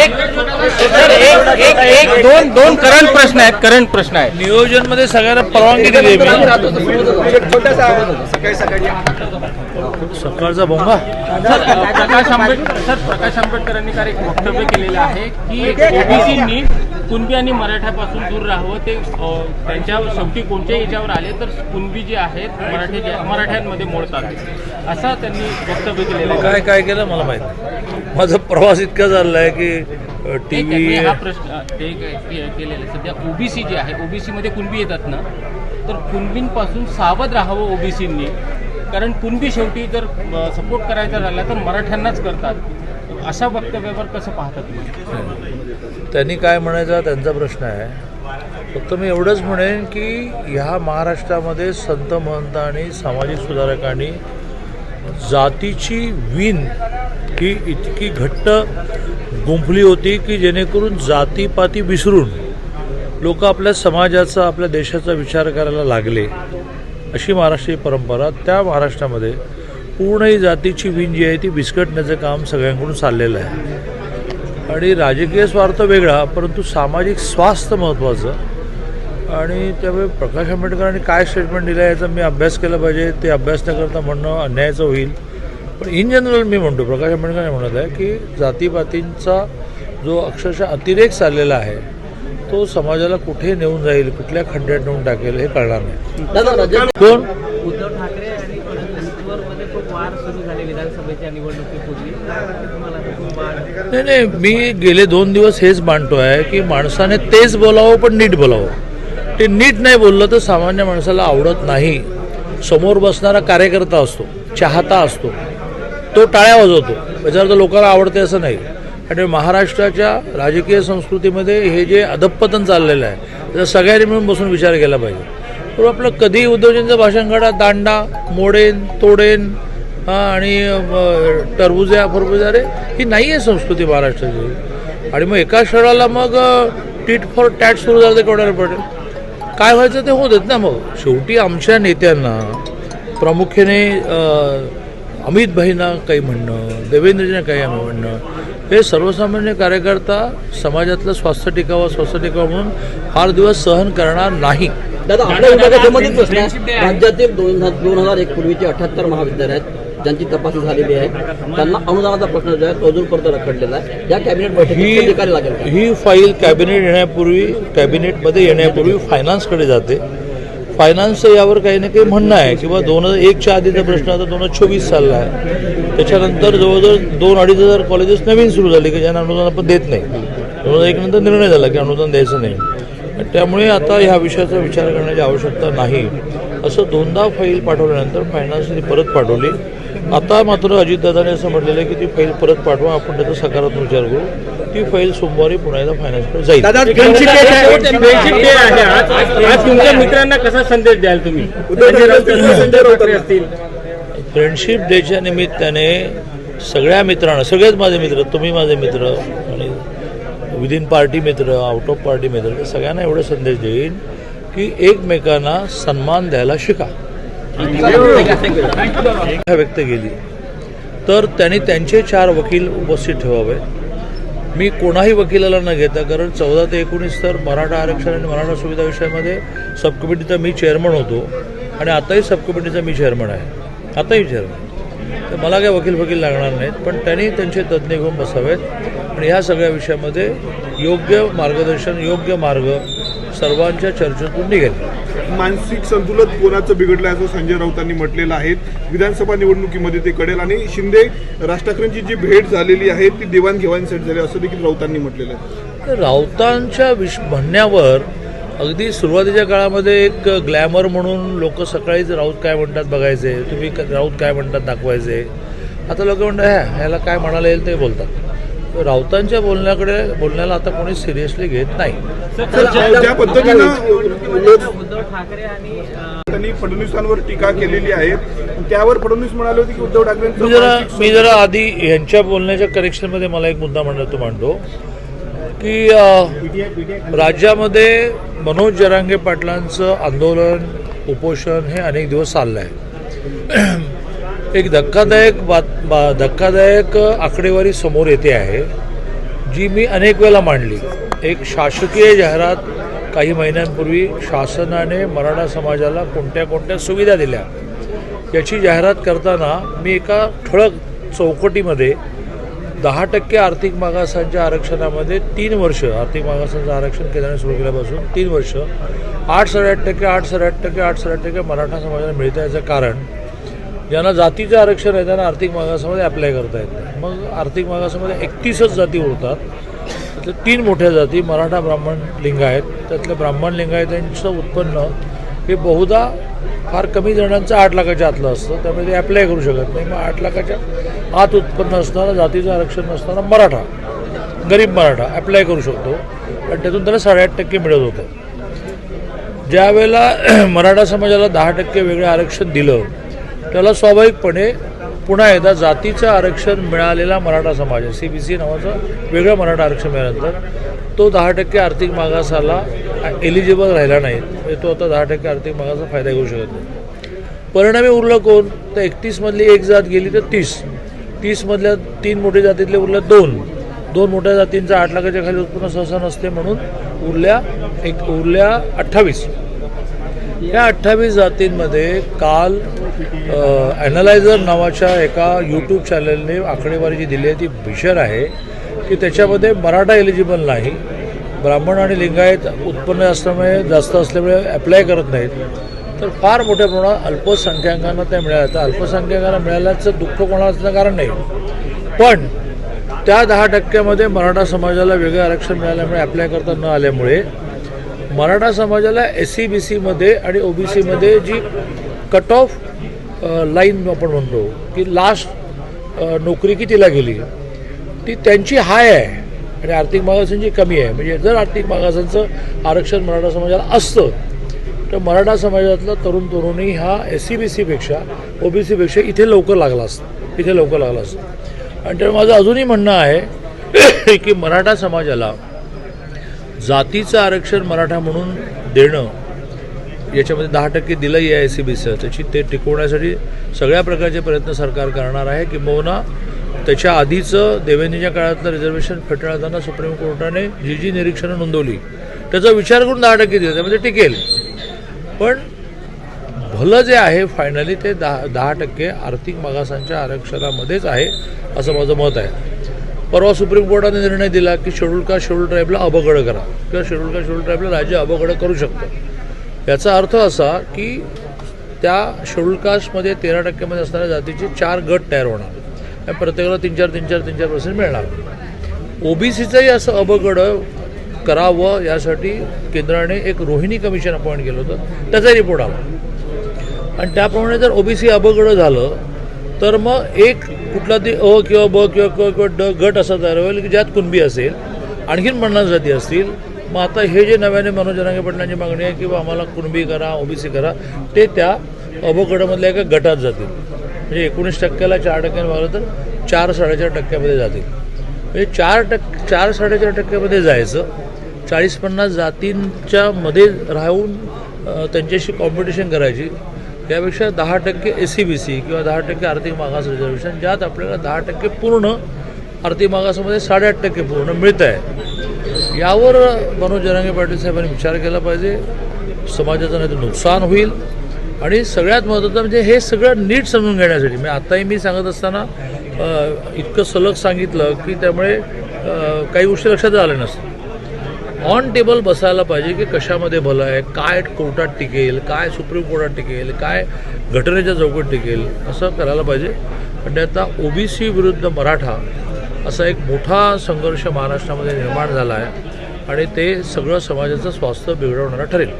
एक सर, एक दोन दोन करंट प्रश्न आहेत करंट प्रश्न आहेत नियोजनमध्ये सगळ्यांना परवानगी दिली आहे मी. सकाळचा बोंबा. प्रकाश आंबेडकर सर प्रकाश आंबेडकरांनी काल एक वक्तव्य केलेलं आहे की ओबीसी नीट कुणबी आणि मराठ्यापासून दूर राहावं ते त्यांच्या शेवटी कोणत्याही याच्यावर आले तर कुणबी जे आहेत मराठी जे मराठ्यांमध्ये मोडतात असा त्यांनी वक्तव्य केलेलं आहे काय काय केलं मला माहीत. माझा प्रवास इतका चाललाय की ते टी व्ही हा प्रश्न ते के- के- केलेलं आहे. सध्या ओबीसी जे आहे ओबीसी मध्ये कुणबी येतात ना तर कुणबींपासून सावध राहावं ओबीसींनी कारण कुणबी शेवटी जर सपोर्ट करायचा झाला तर मराठ्यांनाच करतात अशा वक्तव्यावर कसं पाहतात त्यांनी काय म्हणायचा त्यांचा प्रश्न आहे. फक्त मी एवढंच म्हणेन की ह्या महाराष्ट्रामध्ये संत महंत आणि सामाजिक सुधारकांनी जातीची विण ही इतकी घट्ट गुंफली होती की जेणेकरून जातीपाती विसरून लोक आपल्या समाजाचा आपल्या देशाचा विचार करायला लागले. अशी महाराष्ट्रीय परंपरा त्या महाराष्ट्रामध्ये पूर्ण ही जातीची विण जी आहे ती विस्कटण्याचं काम सगळ्यांकडून चाललेलं आहे. आणि राजकीय स्वार्थ वेगळा परंतु सामाजिक स्वास्थ्य महत्त्वाचं. आणि त्यामुळे प्रकाश आंबेडकरांनी काय स्टेटमेंट दिलं आहे याचा मी अभ्यास केला पाहिजे. ते अभ्यास न करता म्हणणं अन्यायाचं होईल. पण इन जनरल मी म्हणतो प्रकाश आंबेडकर म्हणत आहे की जातीपातींचा जो अक्षरशः अतिरेक चाललेला आहे तो समाजाला कुठे नेऊन जाईल कुठल्या खड्ड्यात नेऊन टाकेल हे कळणार नाही. कोण उद्धव ठाकरे आणि मध्ये खूप वार सुरू झाले विधानसभेच्या निवडणुकीपूर्वी. नाही नाही मी गेले दोन दिवस हेच मांडतो आहे की माणसाने तेच बोलावं पण नीट बोलावं. ते नीट नाही बोललं तर सामान्य माणसाला आवडत नाही. समोर बसणारा कार्यकर्ता असतो चाहता असतो. तो टाळ्या वाजवतो. त्याच्यावर तर लोकांना आवडते असं नाही. आणि महाराष्ट्राच्या राजकीय संस्कृतीमध्ये हे जे अधपतन चाललेलं आहे त्याचा सगळ्यांनी मिळून बसून विचार केला पाहिजे. तर आपलं कधी उद्धवजींचं भाषण काढा दांडा मोडेन तोडेन आणि टरबुजा फरबुजा रे ही नाही आहे संस्कृती महाराष्ट्राची. आणि मग एका क्षणाला मग टीट फॉर टॅट सुरू झालं तर केवढ्याला पडेल. काय व्हायचं ते होत ना मग. शेवटी आमच्या नेत्यांना प्रामुख्याने अमित भाईंना काही म्हणणं देवेंद्रजींना काही आम्ही म्हणणं हे सर्वसामान्य कार्यकर्ता समाजातलं स्वास्थ्य टिकावं स्वास्थ्य टिकावं म्हणून फार दिवस सहन करणार नाही. दादा आपल्या विभागासंबंधित प्रश्न राज्यातील दोन हजार दोन हजार एक पूर्वीचे अठ्याहत्तर महाविद्यालय आहेत. ज्यांची तपासणी झालेली आहे त्यांना अनुदानाचा प्रश्न जो आहे तो अजूनपर्यंत रखडलेला आहे. या कॅबिनेट बैठकीत ही निकाली लागेल का? ही फाईल कॅबिनेट येण्यापूर्वी कॅबिनेटमध्ये येण्यापूर्वी फायनान्सकडे जाते. फायनान्सचं यावर काही ना काही म्हणणं आहे किंवा दोन हजार एकच्या आधीचा प्रश्न आता दोन हजार चोवीस सालला आहे. त्याच्यानंतर जवळजवळ दोन अडीच हजार कॉलेजेस नवीन सुरू झाले की ज्यांना अनुदान आपण देत नाही. दोन हजार एक नंतर निर्णय झाला की अनुदान द्यायचं नाही. त्यामुळे आता ह्या विषयाचा विचार करण्याची आवश्यकता नाही. असं दोनदा फाईल पाठवल्यानंतर फायनान्सने परत पाठवली. आता मात्र अजितदादाने असं म्हटलेलं आहे की ती फाईल परत पाठवा आपण त्याचा सकारात्मक विचार करू. ती फाईल सोमवारी पुन्हा एकदा फायनान्सकडे जाईल. आज तुमच्या मित्रांना कसा संदेश द्याल तुम्ही? फ्रेंडशिप डेच्या निमित्ताने सगळ्या मित्रांना सगळेच माझे मित्र तुम्ही माझे मित्र आणि विदिन पार्टी मित्र आउट ऑफ पार्टी मित्र सगळ्यांना एवढा संदेश देईन की एकमेकांना सन्मान द्यायला शिका. व्यक्त केली. तर त्यांनी त्यांचे चार वकील उपस्थित ठेवावे. मी कोणाही वकिलाला न घेता कारण चौदा ते एकोणीस तर मराठा आरक्षण आणि मराठा सुविधा विषयामध्ये सबकमिटीचा मी चेअरमन होतो आणि आताही सबकमिटीचा मी चेअरमन आहे. आताही चेअरमन तर मला काय वकील वकील लागणार नाहीत पण त्यांनी त्यांचे तज्ज्ञ घेऊन बसावेत. आणि ह्या सगळ्या विषयामध्ये योग्य मार्गदर्शन योग्य मार्ग सर्वांच्या चर्चेतून निघेल. मानसिक संतुलन कोणाचं बिघडलं आहे असं संजय राऊतांनी म्हटलेलं आहे. विधानसभा निवडणुकीमध्ये ते कळेल आणि शिंदे राज ठाकरेंची जी भेट झालेली आहे ती देवाणघेवाणीसाठी झाली असं देखील राऊतांनी म्हटलेलं आहे. राऊतांच्या विश म्हणण्यावर अगदी सुरुवातीच्या काळामध्ये एक ग्लॅमर म्हणून लोक सकाळीच राऊत काय म्हणतात बघायचे तुम्ही राऊत काय म्हणतात दाखवायचे. आता लोक म्हणतात ह्या ह्याला काय म्हणायला येईल ते बोलतात. राऊतांच्या बोलण्याकडे बोलण्याला आता कोणी सिरियसली घेत नाही. ज्या पद्धतीनं उद्धव ठाकरे आणि त्यांनी फडणवीसांवर टीका केलेली आहे. त्यावर फडणवीस म्हणाले होते की उद्धव ठाकरेंचं मी जरा मी जरा आधी यांच्या बोलण्याच्या करेक्शनमध्ये मला एक मुद्दा म्हणतो मांडतो की राज्यामध्ये मनोज जरांगे पाटलांचं आंदोलन उपोषण हे अनेक दिवस चाललं आहे एक धक्कादायक बात बा धक्कादायक आकडेवारी समोर येते आहे जी मी अनेक वेळा मांडली. एक शासकीय जाहिरात काही महिन्यांपूर्वी शासनाने मराठा समाजाला कोणत्या कोणत्या सुविधा दिल्या? याची जाहिरात करताना मी एका ठळक चौकटीमध्ये दहा टक्के आर्थिक मागासांच्या आरक्षणामध्ये तीन वर्ष आर्थिक मागासांचं आरक्षण केंद्राने सुरू केल्यापासून तीन वर्ष आठ साडेआठ टक्के आठ साडेआठ टक्के आठ साडेआठ टक्के मराठा समाजाला मिळतं याचं कारण ज्यांना जातीचं आरक्षण आहे त्यांना आर्थिक मागासामध्ये अप्लाय करता येत नाही. मग आर्थिक मागासामध्ये एकतीसच जाती उरतात. त्यातल्या तीन मोठ्या जाती मराठा ब्राह्मण लिंगायत त्यातल्या ब्राह्मण लिंगायतांचं उत्पन्न हे बहुधा फार कमी जणांचं आठ लाखाच्या आतलं असतं. त्यामुळे ते अप्लाय करू शकत नाही. मग आठ लाखाच्या आत उत्पन्न असणारा जातीचं आरक्षण नसताना मराठा गरीब मराठा अप्लाय करू शकतो. आणि त्यातून त्याला साडेआठ टक्के मिळत होतं. ज्यावेळेला मराठा समाजाला दहा टक्के वेगळं आरक्षण दिलं त्याला स्वाभाविकपणे पुन्हा एकदा जातीचं आरक्षण मिळालेला मराठा समाज आहे. सी बी सी नावाचं वेगळं मराठा आरक्षण मिळाल्यानंतर तो दहा टक्के आर्थिक मागासाला एलिजिबल राहिला नाही. म्हणजे तो आता दहा टक्के आर्थिक मागाचा फायदा घेऊ शकत नाही. परिणामी उरलं कोण? तर एकतीसमधली एक जात गेली तर तीस. तीसमधल्या तीन मोठ्या जातीतले उरल्या दोन. दोन मोठ्या जातींचं आठ लाखाच्या खाली उत्पन्न सहसा नसते म्हणून उरल्या एक उरल्या अठ्ठावीस. या अठ्ठावीस जातींमध्ये काल ॲनालायझर नावाच्या एका यूट्यूब चॅनलने आकडेवारी जी दिली आहे. ती भीषण आहे. की त्याच्यामध्ये मराठा एलिजिबल नाही. ब्राह्मण आणि लिंगायत उत्पन्न असल्यामुळे जास्त असल्यामुळे अप्लाय करत नाहीत. तर फार मोठ्या प्रमाणात अल्पसंख्याकांना त्या मिळाल्या तर अल्पसंख्याकांना मिळाल्याचं दुःख कोणाचं कारण नाही. पण त्या दहा टक्क्यामध्ये मराठा समाजाला वेगळं आरक्षण मिळाल्यामुळे अप्लाय करता न आल्यामुळे मराठा समाजाला एस सी बी सीमध्ये आणि ओ बी सीमध्ये जी कट ऑफ लाईन आपण म्हणतो की लास्ट नोकरी कितीला गेली? ती त्यांची हाय आहे आणि आर्थिक मागासांची कमी आहे. म्हणजे जर आर्थिक मागासांचं आरक्षण मराठा समाजाला असतं तर मराठा समाजातला तरुण तरुणी हा S C B सीपेक्षा O B सीपेक्षा इथे लवकर लागला असतं. इथे लवकर लागला असतं. आणि तर माझं अजूनही म्हणणं आहे की मराठा समाजाला जातीचं आरक्षण मराठा म्हणून देणं याच्यामध्ये दहा टक्के दिलंही आहे सी बी सीचं त्याची ते टिकवण्यासाठी सगळ्या प्रकारचे प्रयत्न सरकार करणार आहे. किंबहुना त्याच्या आधीचं देवेंद्रच्या काळातलं रिझर्वेशन फेटाळताना सुप्रीम कोर्टाने जी जी निरीक्षणं नोंदवली. त्याचा विचार करून दहा टक्के दिलं त्यामध्ये टिकेल. पण भलं जे आहे फायनली ते दहा दहा टक्के आर्थिक मागासांच्या आरक्षणामध्येच आहे असं माझं मत आहे. परवा सुप्रीम कोर्टाने निर्णय दिला की शेड्यूल का शेड्यूल ट्राईबला अबगड करा किंवा शेड्यूल का शेड्यूल ट्राईबला राज्य अबगड करू शकतं. याचा अर्थ असा की त्या शेड्यूल कास्टमध्ये तेरा टक्क्यामध्ये असणाऱ्या जातीचे चार गट तयार होणार. आणि प्रत्येकाला तीन चार तीन चार तीन चार पर्सेंट मिळणार. ओबीसीचंही असं अबगड करावं यासाठी केंद्राने एक रोहिणी कमिशन अपॉइंट केलं होतं. त्याचा रिपोर्ट आला. आणि त्याप्रमाणे जर ओबीसी अबगड झालं तर मग एक कुठला ती अ किंवा ब किंवा क किंवा ड गट असा तयार होईल की ज्यात कुणबी असेल आणखीन पन्नास जाती असतील मग आता हे जे नव्याने मनोज जरांगे पाटलांची मागणी आहे किंवा आम्हाला कुणबी करा ओबीसी करा ते त्या अबगडामधल्या एका गटात जातील. म्हणजे एकोणीस टक्क्याला चार टक्क्याने मागलं तर चार साडेचार टक्क्यामध्ये जातील. म्हणजे चार टक्के चार साडेचार टक्क्यामध्ये जायचं चाळीस पन्नास जातींच्या मध्ये राहून त्यांच्याशी कॉम्पिटिशन करायची त्यापेक्षा दहा टक्के एस सी बी सी किंवा दहा टक्के आर्थिक मागास रिझर्वेशन ज्यात आपल्याला दहा टक्के पूर्ण आर्थिक मागासामध्ये साडेआठ टक्के पूर्ण मिळत आहे यावर मनोज जरांगे पाटील साहेबांनी विचार केला पाहिजे. समाजाचं नाही तर नुकसान होईल. आणि सगळ्यात महत्त्वाचं म्हणजे हे सगळं नीट समजून घेण्यासाठी. म्हणजे आत्ताही मी सांगत असताना इतकं सलग सांगितलं की त्यामुळे काही गोष्टी लक्षात आल्या नसतं ऑन टेबल बसायला पाहिजे की कशामध्ये भलं आहे काय कोर्टात टिकेल काय सुप्रीम कोर्टात टिकेल काय घटनेच्या चौकट टिकेल असं करायला पाहिजे. पण आता ओबीसी विरुद्ध मराठा असा एक मोठा संघर्ष महाराष्ट्रामध्ये निर्माण झाला आहे आणि ते सगळं समाजाचं स्वास्थ्य बिघडवणारं ठरेल.